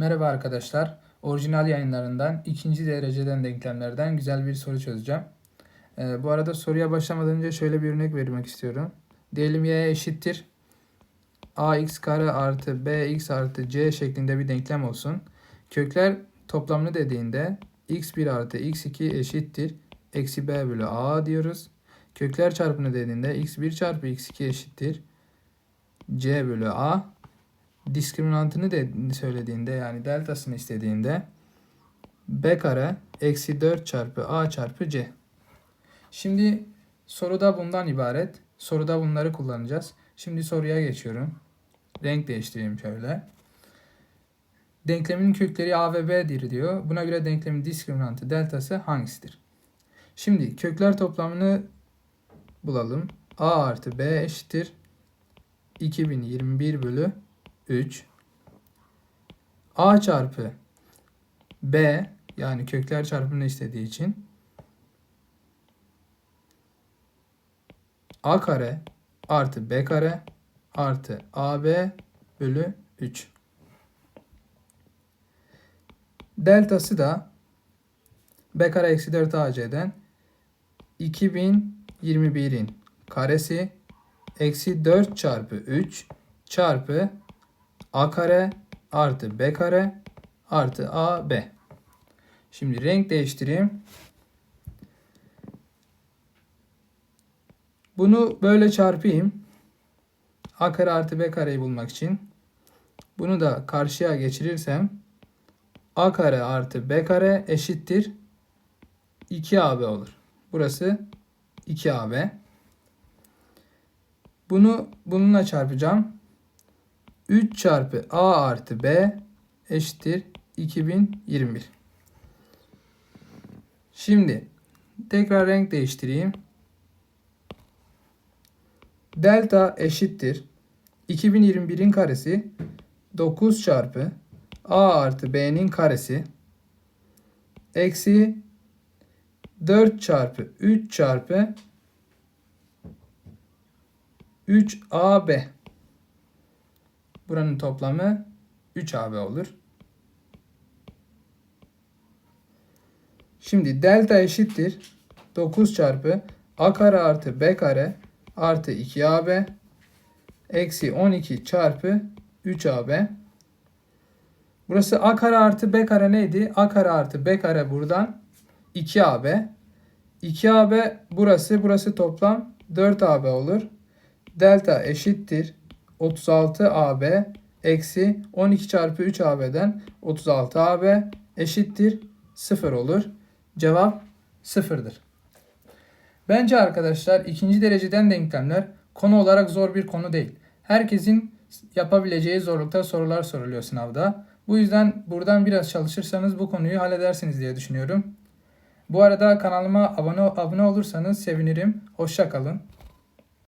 Merhaba arkadaşlar. Orijinal yayınlarından ikinci dereceden denklemlerden güzel bir soru çözeceğim. Ee, bu arada soruya başlamadan önce şöyle bir örnek vermek istiyorum. Diyelim y eşittir ax kare artı bx artı c şeklinde bir denklem olsun. Kökler toplamını dediğinde x1 artı x2 eşittir eksi b bölü a diyoruz. Kökler çarpımı dediğinde x1 çarpı x2 eşittir c bölü a diskriminantını de söylediğinde yani deltasını istediğinde b kare eksi 4 çarpı a çarpı c. Şimdi soruda bundan ibaret. Soruda bunları kullanacağız. Şimdi soruya geçiyorum. Renk değiştireyim şöyle. Denklemin kökleri a ve b'dir diyor. Buna göre denklemin diskriminantı deltası hangisidir? Şimdi kökler toplamını bulalım. a artı b eşittir 2021 bölü 3 a çarpı b yani kökler çarpımını istediği için a kare artı b kare artı ab bölü 3 deltası da b kare eksi 4 ac'den 2021'in karesi eksi 4 çarpı 3 çarpı a kare artı b kare artı a b. Şimdi renk değiştireyim. Bunu böyle çarpayım. a kare artı b kareyi bulmak için. Bunu da karşıya geçirirsem a kare artı b kare eşittir 2ab olur. Burası 2ab. Bunu bununla çarpacağım. 3 çarpı a artı b eşittir 2021. Şimdi tekrar renk değiştireyim. Delta eşittir 2021'in karesi 9 çarpı a artı b'nin karesi eksi 4 çarpı 3 çarpı 3ab. Buranın toplamı 3ab olur. Şimdi delta eşittir 9 çarpı a kare artı b kare artı 2ab eksi 12 çarpı 3ab. Burası a kare artı b kare neydi? a kare artı b kare buradan 2ab. 2ab burası burası toplam 4ab olur. Delta eşittir 36AB eksi 12 çarpı 3AB'den 36AB eşittir 0 olur. Cevap 0'dır. Bence arkadaşlar ikinci dereceden denklemler konu olarak zor bir konu değil. Herkesin yapabileceği zorlukta sorular soruluyor sınavda. Bu yüzden buradan biraz çalışırsanız bu konuyu halledersiniz diye düşünüyorum. Bu arada kanalıma abone, abone olursanız sevinirim. Hoşça kalın.